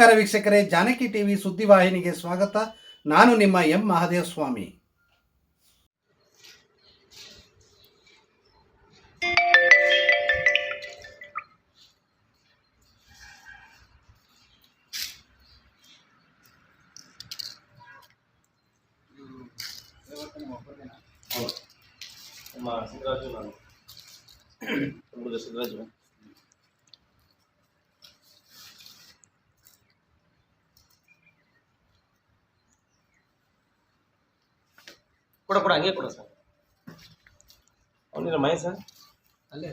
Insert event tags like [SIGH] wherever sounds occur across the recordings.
ನಮಸ್ಕಾರ ವೀಕ್ಷಕರೇ, ಜಾನಕಿ ಟಿವಿ ಸುದ್ದಿವಾಹಿನಿಗೆ ಸ್ವಾಗತ. ನಾನು ನಿಮ್ಮ ಎಂ ಮಹಾದೇವ ಸ್ವಾಮಿ ನಮ್ಮ ಸಿದ್ದರಾಜು ನಾನು. ಹುಡುಗ ಸಿದ್ದರಾಜು ಕೊಡ ಕೊಡ ಹಂಗೆ ಕೊಡ ಸರ್. ಅವನಿಲ್ಲ ಮಹೇಶ? ಅಲ್ಲೇ.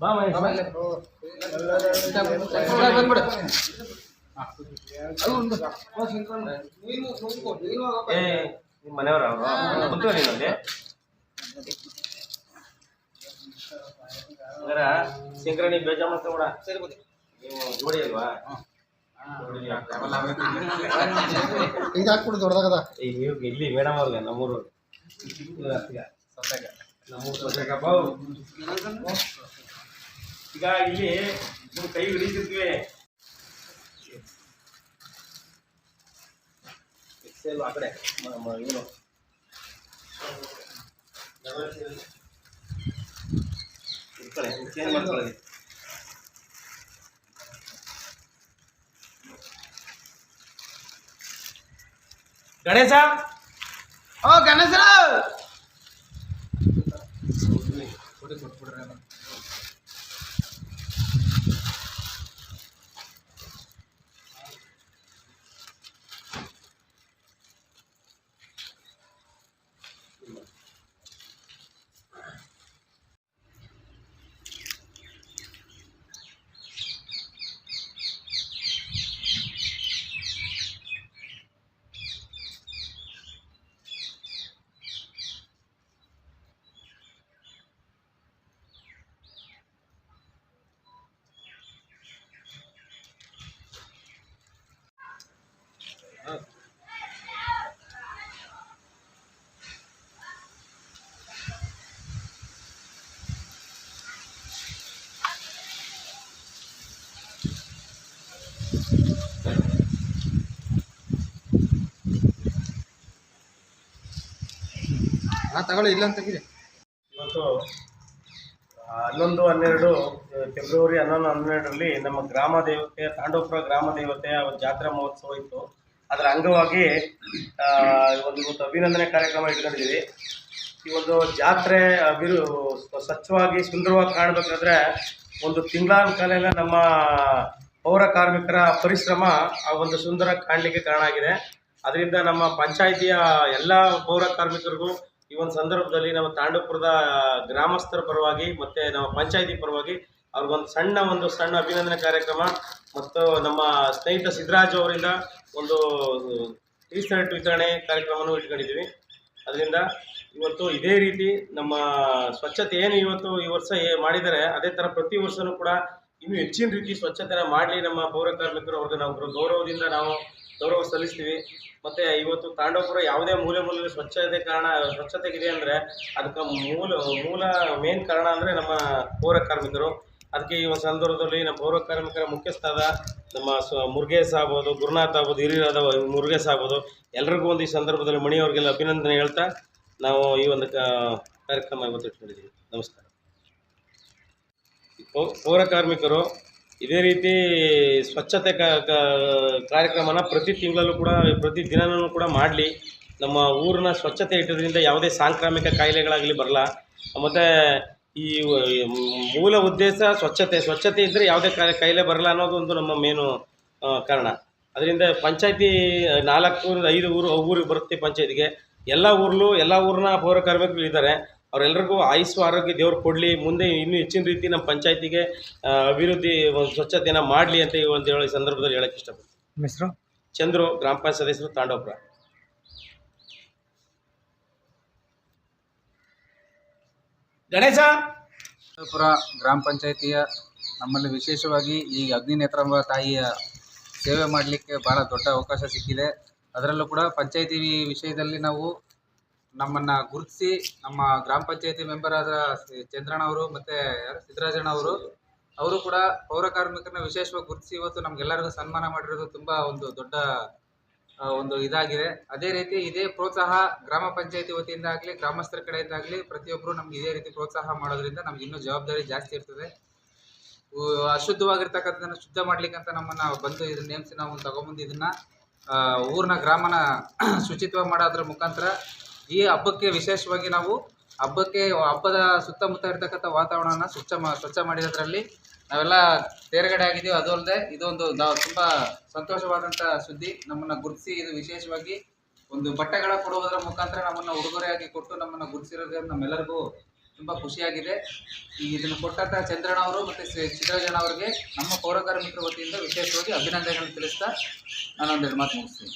ಬಾ ಮಹೇಶ. ಬಂದ್ಬಿಡು ಏ ನಿಮ್ಮ ಮನೆಯವರ ಅವರು? ಕುಂತು ನೀನು ಅಲ್ಲಿ ಹಂಗಾರ ಶಂಕರಣಿ ಬೇಜಾರ್ ಮಾಡ್ಕೊಂಬಿಡ ನೀವು ಜೋಡಿ ಅಲ್ವಾ? ಇದು ಹಾಕ್ಬಿಡು ದೊಡ್ಡದಾಗದ. ನೀವು ಇಲ್ಲಿ ಮೇಡಮ್ ಅವ್ರಿಗೆ ನಮ್ಮೂರು. ಈಗ ಇಲ್ಲಿ ನೀವು ಕೈ ಹಿಡಿತಿರ್ತೀವಿ ಎಕ್ಸೆಲ್ ಆ ಕಡೆ. ಮ- ಮ- ಇವನು ಇಟ್ಕೊಳ್ಳಿ ಚೇಂಜ್ ಮಾಡ್ಕೊಳ್ಳಿ ಗಣೇಶ ಓ ಗಣೇಶರ ಹಾ ತಗೊಳ್ಳಿ ಇಲ್ಲ ಅಂತ ಇವತ್ತು ಆ, ಹನ್ನೊಂದು ಹನ್ನೆರಡು ಆ, ಫೆಬ್ರವರಿ ಹನ್ನೊಂದು ಹನ್ನೆರಡರಲ್ಲಿ ನಮ್ಮ ಗ್ರಾಮ ದೇವತೆ ತಾಂಡೋಪುರ ಗ್ರಾಮ ದೇವತೆಯ ಒಂದು ಜಾತ್ರಾ ಮಹೋತ್ಸವ ಇತ್ತು. ಅದರ ಅಂಗವಾಗಿ ಒಂದು ಇವತ್ತು ಅಭಿನಂದನೆ ಕಾರ್ಯಕ್ರಮ ಇಟ್ಕೊಂಡಿದ್ದೀವಿ. ಈ ಒಂದು ಜಾತ್ರೆ ಅಭಿರು ಸ್ವಚ್ಛವಾಗಿ ಸುಂದರವಾಗಿ ಕಾಣಬೇಕಾದ್ರೆ ಒಂದು ತಿಂಗಳಾನ ಕಾಲೆಲ್ಲ ನಮ್ಮ ಪೌರ ಕಾರ್ಮಿಕರ ಪರಿಶ್ರಮ ಆ ಒಂದು ಸುಂದರ ಕಾಣಲಿಕ್ಕೆ ಕಾರಣ ಆಗಿದೆ. ಅದರಿಂದ ನಮ್ಮ ಪಂಚಾಯಿತಿಯ ಎಲ್ಲ ಪೌರ ಕಾರ್ಮಿಕರಿಗೂ ಈ ಒಂದು ಸಂದರ್ಭದಲ್ಲಿ ನಮ್ಮ ತಾಂಡವಪುರದ ಗ್ರಾಮಸ್ಥರ ಪರವಾಗಿ ಮತ್ತೆ ನಮ್ಮ ಪಂಚಾಯಿತಿ ಪರವಾಗಿ ಅವ್ರಿಗೊಂದು ಸಣ್ಣ ಒಂದು ಸಣ್ಣ ಅಭಿನಂದನೆ ಕಾರ್ಯಕ್ರಮ ಮತ್ತು ನಮ್ಮ ಸ್ನೇಹಿತ ಸಿದ್ದರಾಜ್ ಅವರಿಂದ ಒಂದು ಟೀ ಶರ್ಟ್ ವಿತರಣೆ ಕಾರ್ಯಕ್ರಮವನ್ನು ಇಟ್ಕೊಂಡಿದ್ದೀವಿ. ಅದರಿಂದ ಇವತ್ತು ಇದೇ ರೀತಿ ನಮ್ಮ ಸ್ವಚ್ಛತೆ ಏನು ಇವತ್ತು ಈ ವರ್ಷ ಮಾಡಿದರೆ ಅದೇ ಥರ ಪ್ರತಿ ವರ್ಷವೂ ಕೂಡ ಇನ್ನೂ ಹೆಚ್ಚಿನ ರೀತಿ ಸ್ವಚ್ಛತೆನ ಮಾಡಲಿ ನಮ್ಮ ಪೌರ ಕಾರ್ಮಿಕರು ಅವ್ರಿಗೆ ನಾವು ಗೌರವದಿಂದ ನಾವು ಗೌರವ ಸಲ್ಲಿಸ್ತೀವಿ. ಮತ್ತೆ ಇವತ್ತು ತಾಂಡವಪುರ ಯಾವುದೇ ಮೂಲೆ ಮೂಲೆಯಲ್ಲಿ ಸ್ವಚ್ಛತೆ ಕಾರಣ, ಸ್ವಚ್ಛತೆಗಿದೆ ಅಂದರೆ ಅದಕ್ಕೆ ಮೂಲ ಮೂಲ ಮೇನ್ ಕಾರಣ ಅಂದರೆ ನಮ್ಮ ಪೌರ ಕಾರ್ಮಿಕರು. ಅದಕ್ಕೆ ಈ ಒಂದು ಸಂದರ್ಭದಲ್ಲಿ ನಮ್ಮ ಪೌರ ಕಾರ್ಮಿಕರ ಮುಖ್ಯಸ್ಥಾದ ನಮ್ಮ ಸ್ವ ಮುರುಗೇಶ್ ಆಗ್ಬೋದು, ಗುರುನಾಥ್ ಆಗ್ಬೋದು, ಹಿರಿಯರಾದ ಮುರುಗೇಶ್ ಆಗ್ಬೋದು, ಎಲ್ರಿಗೂ ಒಂದು ಈ ಸಂದರ್ಭದಲ್ಲಿ ಮಣಿಯವ್ರಿಗೆಲ್ಲ ಅಭಿನಂದನೆ ಹೇಳ್ತಾ ನಾವು ಈ ಒಂದು ಕಾರ್ಯಕ್ರಮ ಇವತ್ತು ಇಟ್ಕೊಂಡಿದ್ದೀವಿ. ನಮಸ್ಕಾರ. ಪೌರ ಕಾರ್ಮಿಕರು ಇದೇ ರೀತಿ ಸ್ವಚ್ಛತೆ ಕಾರ್ಯಕ್ರಮನ ಪ್ರತಿ ತಿಂಗಳಲ್ಲೂ ಕೂಡ, ಪ್ರತಿ ದಿನನೂ ಕೂಡ ಮಾಡಲಿ. ನಮ್ಮ ಊರನ್ನ ಸ್ವಚ್ಛತೆ ಇಟ್ಟೋದ್ರಿಂದ ಯಾವುದೇ ಸಾಂಕ್ರಾಮಿಕ ಕಾಯಿಲೆಗಳಾಗಲಿ ಬರಲ್ಲ. ಮತ್ತು ಈ, ಮೂಲ ಉದ್ದೇಶ ಸ್ವಚ್ಛತೆ. ಸ್ವಚ್ಛತೆ ಇದ್ದರೆ ಯಾವುದೇ ಕಾಯಿಲೆ ಬರಲ್ಲ ಅನ್ನೋದು ಒಂದು ನಮ್ಮ ಮೇನು ಕಾರಣ. ಅದರಿಂದ ಪಂಚಾಯತಿ ನಾಲ್ಕು, ಐದು ಊರು, ಊರಿಗೆ ಬರುತ್ತೆ ಪಂಚಾಯತಿಗೆ. ಎಲ್ಲ ಊರಲ್ಲೂ, ಎಲ್ಲ ಊರನ್ನ ಪೌರ ಕಾರ್ಮಿಕರು ಇದ್ದಾರೆ. ಅವರೆಲ್ಲರಿಗೂ ಆಯುಸ್ಸು ಆರೋಗ್ಯ ದೇವ್ರು ಕೊಡಲಿ. ಮುಂದೆ ಇನ್ನೂ ಹೆಚ್ಚಿನ ರೀತಿ ನಮ್ಮ ಪಂಚಾಯತಿಗೆ ಅಭಿವೃದ್ಧಿ ಒಂದು ಸ್ವಚ್ಛತೆಯನ್ನು ಮಾಡಲಿ ಅಂತ ಈ ಒಂದು ಹೇಳಿ ಸಂದರ್ಭದಲ್ಲಿ ಹೇಳಕ್ಕೆ ಇಷ್ಟಪಡ್ತೀನಿ. ಹೆಸರು? ಚಂದ್ರು ಗ್ರಾಮ ಪಂಚಾಯತ್ ಸದಸ್ಯರು ತಾಂಡೋಪುರ ಗಣೇಶ! ಪುರ ಗ್ರಾಮ ಪಂಚಾಯಿತಿಯ ನಮ್ಮಲ್ಲಿ ವಿಶೇಷವಾಗಿ ಈ ಅಗ್ನಿ ನೇತ್ರಾಂಬ ತಾಯಿಯ ಸೇವೆ ಮಾಡಲಿಕ್ಕೆ ಭಾಳ ದೊಡ್ಡ ಅವಕಾಶ ಸಿಕ್ಕಿದೆ. ಅದರಲ್ಲೂ ಕೂಡ ಪಂಚಾಯಿತಿ ವಿಷಯದಲ್ಲಿ ನಾವು ನಮ್ಮನ್ನ ಗುರುತಿಸಿ ನಮ್ಮ ಗ್ರಾಮ ಪಂಚಾಯತಿ ಮೆಂಬರ್ ಆದ ಚಂದ್ರಣ್ಣ ಅವರು ಮತ್ತೆ ಸಿದ್ದರಾಜಣ್ಣ ಅವರು. ಅವರು ಕೂಡ ಪೌರ ಕಾರ್ಮಿಕರನ್ನ ವಿಶೇಷವಾಗಿ ಗುರುತಿಸಿ ಇವತ್ತು ನಮ್ಗೆಲ್ಲರಿಗೂ ಸನ್ಮಾನ ಮಾಡಿರೋದು ತುಂಬಾ ಒಂದು ದೊಡ್ಡ ಒಂದು ಇದಾಗಿದೆ. ಅದೇ ರೀತಿ ಇದೇ ಪ್ರೋತ್ಸಾಹ ಗ್ರಾಮ ಪಂಚಾಯತಿ ವತಿಯಿಂದ ಆಗಲಿ ಗ್ರಾಮಸ್ಥರ ಕಡೆಯಿಂದ ಆಗಲಿ ಪ್ರತಿಯೊಬ್ಬರು ನಮ್ಗೆ ಇದೇ ರೀತಿ ಪ್ರೋತ್ಸಾಹ ಮಾಡೋದ್ರಿಂದ ನಮ್ಗೆ ಇನ್ನೂ ಜವಾಬ್ದಾರಿ ಜಾಸ್ತಿ ಇರ್ತದೆ. ಅಶುದ್ಧವಾಗಿರ್ತಕ್ಕಂಥದ್ದನ್ನ ಶುದ್ಧ ಮಾಡ್ಲಿಕ್ಕೆ ಅಂತ ನಮ್ಮನ್ನ ಬಂದು ಇದ್ರ ನೇಮ್ಸಿ ನಾವು ತಗೊಂಬಂದು ಇದನ್ನ ಊರ್ನ ಗ್ರಾಮನ [CLEARS THROAT] ಶುಚಿತ್ವ ಮಾಡೋದ್ರ ಮುಖಾಂತರ ಈ ಹಬ್ಬಕ್ಕೆ ವಿಶೇಷವಾಗಿ ನಾವು ಹಬ್ಬಕ್ಕೆ, ಹಬ್ಬದ ಸುತ್ತಮುತ್ತ ಇರತಕ್ಕಂಥ ವಾತಾವರಣನ ಸ್ವಚ್ಛ ಮಾ, ಸ್ವಚ್ಛ ಮಾಡಿರೋದ್ರಲ್ಲಿ ನಾವೆಲ್ಲ ತೇರ್ಗಡೆ ಆಗಿದ್ದೀವಿ. ಅದು ಅಲ್ಲದೆ ಇದೊಂದು ನಾವು ತುಂಬ ಸಂತೋಷವಾದಂಥ ಸುದ್ದಿ. ನಮ್ಮನ್ನ ಗುರುತಿಸಿ, ಇದು ವಿಶೇಷವಾಗಿ ಒಂದು ಬಟ್ಟೆಗಳ ಕೊಡುವುದರ ಮುಖಾಂತರ ನಮ್ಮನ್ನು ಉಡುಗೊರೆಯಾಗಿ ಕೊಟ್ಟು ನಮ್ಮನ್ನ ಗುರುತಿಸಿರೋದ್ರಿಂದ ನಮ್ಮೆಲ್ಲರಿಗೂ ತುಂಬ ಖುಷಿಯಾಗಿದೆ. ಈ ಇದನ್ನು ಕೊಟ್ಟಂಥ ಚಂದ್ರಣ್ಣ ಅವರು ಮತ್ತು ಸಿದ್ದರಾಜಣ್ಣ ಅವರಿಗೆ ನಮ್ಮ ಪೌರ ಕಾರ್ಮಿಕರ ವತಿಯಿಂದ ವಿಶೇಷವಾಗಿ ಅಭಿನಂದನೆಗಳನ್ನು ತಿಳಿಸ್ತಾ ನಾನು ಒಂದೆರಡು ಮಾತು ಮುಗಿಸ್ತೀನಿ.